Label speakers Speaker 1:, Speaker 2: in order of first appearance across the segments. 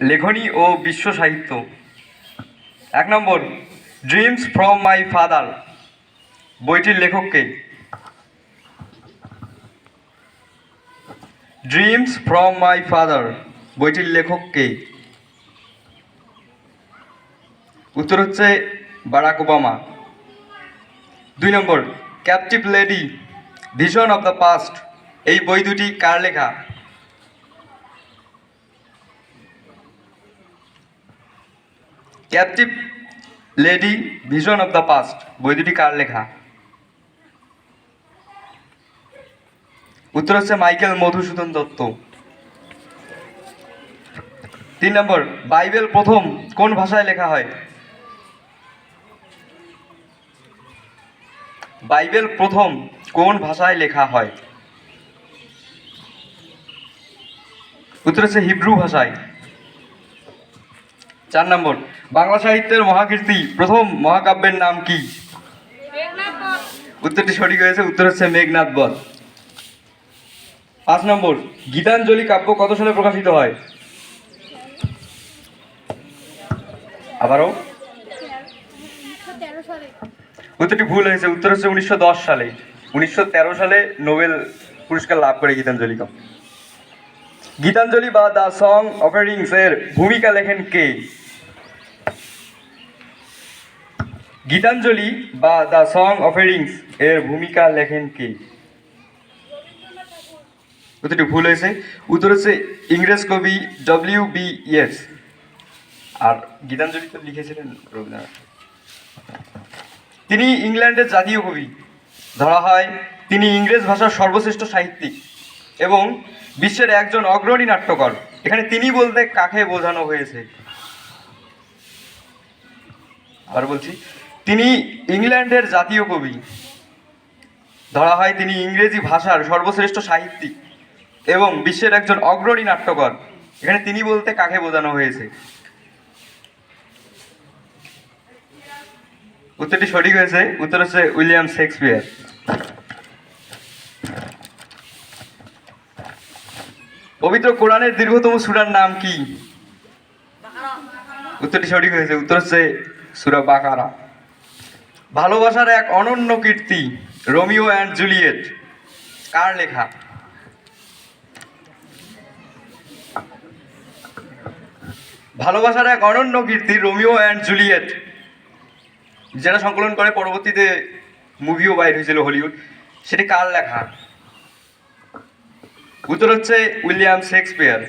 Speaker 1: লেখনী ও বিশ্ব সাহিত্য। এক নম্বর ড্রিমস ফ্রম মাই ফাদার বইটির লেখককে। ড্রিমস ফ্রম মাই ফাদার বইটির লেখককে। উত্তর হচ্ছে বারাক ওবামা। দুই নম্বর captive lady vision of the past এই বই দুটি কার লেখা? Captive lady vision of the past বই দুটি কার লেখা? উত্তর হচ্ছে মাইকেল মধুসূদন দত্ত। তিন নম্বর, বাইবেল প্রথম কোন ভাষায় লেখা হয়? বাইবেল প্রথম কোন ভাষায় লেখা হয়? উত্তর হচ্ছে হিব্রু ভাষায়। চার নম্বর, বাংলা সাহিত্যের মহাকীর্তি, প্রথম মহাকাব্যের নাম কি? উত্তরটি সঠিক হয়েছে, উত্তর হচ্ছে মেঘনাথ বধ পাঁচ নম্বর, গীতাঞ্জলি কাব্য কত সালে প্রকাশিত হয়? আবারও। উত্তরটি ভুল হয়েছে, উত্তর হচ্ছে উনিশশো দশ সালে। উনিশশো তেরো সালে নোবেল পুরস্কার লাভ করে গীতাঞ্জলি কাব্য। গীতাঞ্জলি বা দ্য সং অফারিংস এর ভূমিকা লেখেন কে? গীতাঞ্জলি বা দ্য সং অফারিংস এর ভূমিকা লেখেন কে? প্রতিটি ভুল হয়েছে। উত্তর হচ্ছে ইংরেজ কবি ডব্লিউ বি ইয়েস আর গীতাঞ্জলি তো লিখেছিলেন রবীন্দ্রনাথ। তিনি ইংল্যান্ডের জাতীয় কবি। ধরা হয় তিনি ইংরেজ ভাষার সর্বশ্রেষ্ঠ সাহিত্যিক এবং বিশ্বের একজন অগ্রণী নাট্যকর। এখানে তিনি বলতে কাকে বোঝানো হয়েছে? আবার বলছি তিনি ইংল্যান্ডের জাতীয় কবি। ধরা হয় তিনি ইংরেজি ভাষার সর্বশ্রেষ্ঠ সাহিত্যিক এবং বিশ্বের একজন অগ্রণী নাট্যকর। এখানে তিনি বলতে কাকে বোঝানো হয়েছে? উত্তরটি সঠিক হয়েছে। উত্তর হচ্ছে উইলিয়াম শেক্সপিয়ার। পবিত্র কোরআনের দীর্ঘতম সুরার নাম কি? উত্তরটি সঠিক হয়েছে। উত্তর হচ্ছে সুরা বাকারা। ভালোবাসার এক অনন্য কীর্তি, রোমিও অ্যান্ড জুলিয়েট। কার লেখা? ভালোবাসার এক অনন্য কীর্তি, রোমিও অ্যান্ড জুলিয়েট। যেটা সংকলন করে পরবর্তীতে মুভিও বাইর হয়েছিল হলিউড। সেটি কার লেখা? উত্তর হচ্ছে উইলিয়াম শেক্সপিয়ার।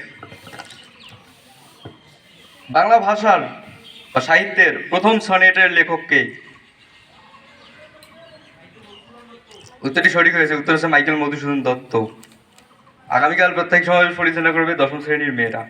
Speaker 1: বাংলা ভাষার বা সাহিত্যের প্রথম সনেটের লেখককে উত্তরটি সঠিক হয়েছে। উত্তর হচ্ছে মাইকেল মধুসূদন দত্ত। আগামীকাল প্রত্যেক সমাবেশ পরিচালনা করবে দশম শ্রেণির মেয়েরা।